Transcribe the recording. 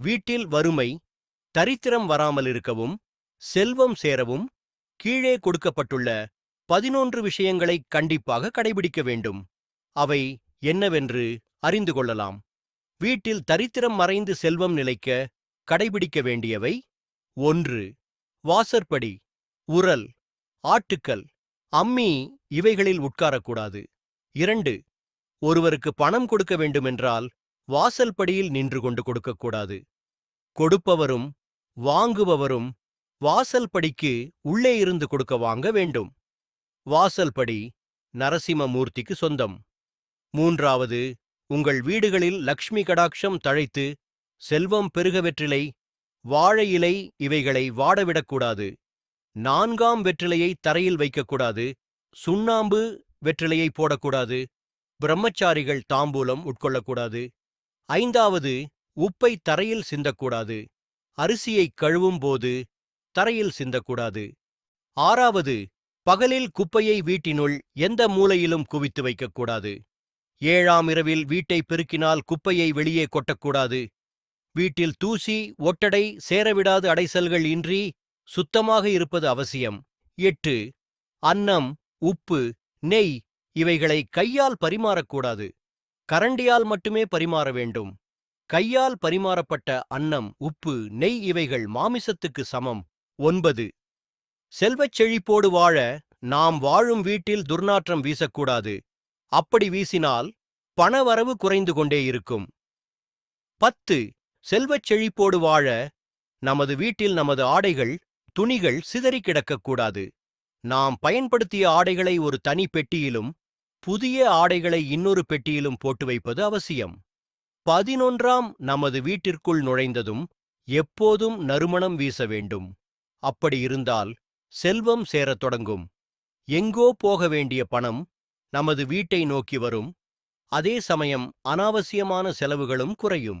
வீட்டில் வறுமை தரித்திரம் வராமல் இருக்கவும் செல்வம் சேரவும் கீழே கொடுக்கப்பட்டுள்ள பதினொன்று விஷயங்களை கண்டிப்பாக கடைபிடிக்க வேண்டும். அவை என்னவென்று அறிந்து கொள்ளலாம். வீட்டில் தரித்திரம் மறைந்து செல்வம் நிலைக்க கடைபிடிக்க வேண்டியவை ஒன்று வாசற்படி உரல் ஆட்டுக்கல் அம்மி இவைகளில் உட்காரக்கூடாது. இரண்டு ஒருவருக்கு பணம் கொடுக்க வேண்டுமென்றால் வாசல் படியில் நின்று கொண்டு கொடுக்கக்கூடாது. கொடுப்பவரும் வாங்குபவரும் வாசல் படிக்கு உள்ளே இருந்து கொடுக்க வாங்க வேண்டும். வாசல்படி நரசிம்மமூர்த்திக்கு சொந்தம். மூன்றாவது உங்கள் வீடுகளில் லக்ஷ்மி கடாட்சம் தழைத்து செல்வம் பெருக வெற்றிலை வாழை இலை இவைகளை வாடவிடக்கூடாது. நான்காம் வெற்றிலையை தரையில் வைக்கக்கூடாது. சுண்ணாம்பு வெற்றிலையை போடக்கூடாது. பிரம்மச்சாரிகள் தாம்பூலம் உட்கொள்ளக்கூடாது. ஐந்தாவது உப்பை தரையில் சிந்தக்கூடாது. அரிசியை கழுவும் போது தரையில் சிந்தக்கூடாது. ஆறாவது பகலில் குப்பையை வீட்டினுள் எந்த மூலையிலும் குவித்து வைக்கக்கூடாது. ஏழாம் இரவில் வீட்டை பெருக்கினால் குப்பையை வெளியே கொட்டக்கூடாது. வீட்டில் தூசி ஒட்டடை சேரவிடாது அடைசல்கள் இன்றி சுத்தமாக இருப்பது அவசியம். எட்டு அன்னம் உப்பு நெய் இவைகளை கையால் பரிமாறக்கூடாது. கரண்டியால் மட்டுமே பரிமாற வேண்டும். கையால் பரிமாறப்பட்ட அன்னம் உப்பு நெய் இவைகள் மாமிசத்துக்கு சமம். ஒன்பது. செல்வச் செழிப்போடு வாழ நாம் வாழும் வீட்டில் துர்நாற்றம் வீசக்கூடாது. அப்படி வீசினால் பணவரவு குறைந்து கொண்டே இருக்கும். பத்து. செல்வச் செழிப்போடு வாழ நமது வீட்டில் நமது ஆடைகள் துணிகள் சிதறி கிடக்கக்கூடாது நாம் பயன்படுத்திய ஆடைகளை ஒரு தனி பெட்டியிலும் புதிய ஆடைகளை இன்னொரு பெட்டியிலும் போட்டு வைப்பது அவசியம். பதினொன்றாம் நமது வீட்டிற்குள் நுழைந்ததும் எப்போதும் நறுமணம் வீச வேண்டும். அப்படி இருந்தால் செல்வம் சேரத் தொடங்கும். எங்கோ போக வேண்டிய பணம் நமது வீட்டை நோக்கி வரும். அதே சமயம் அனாவசியமான செலவுகளும் குறையும்.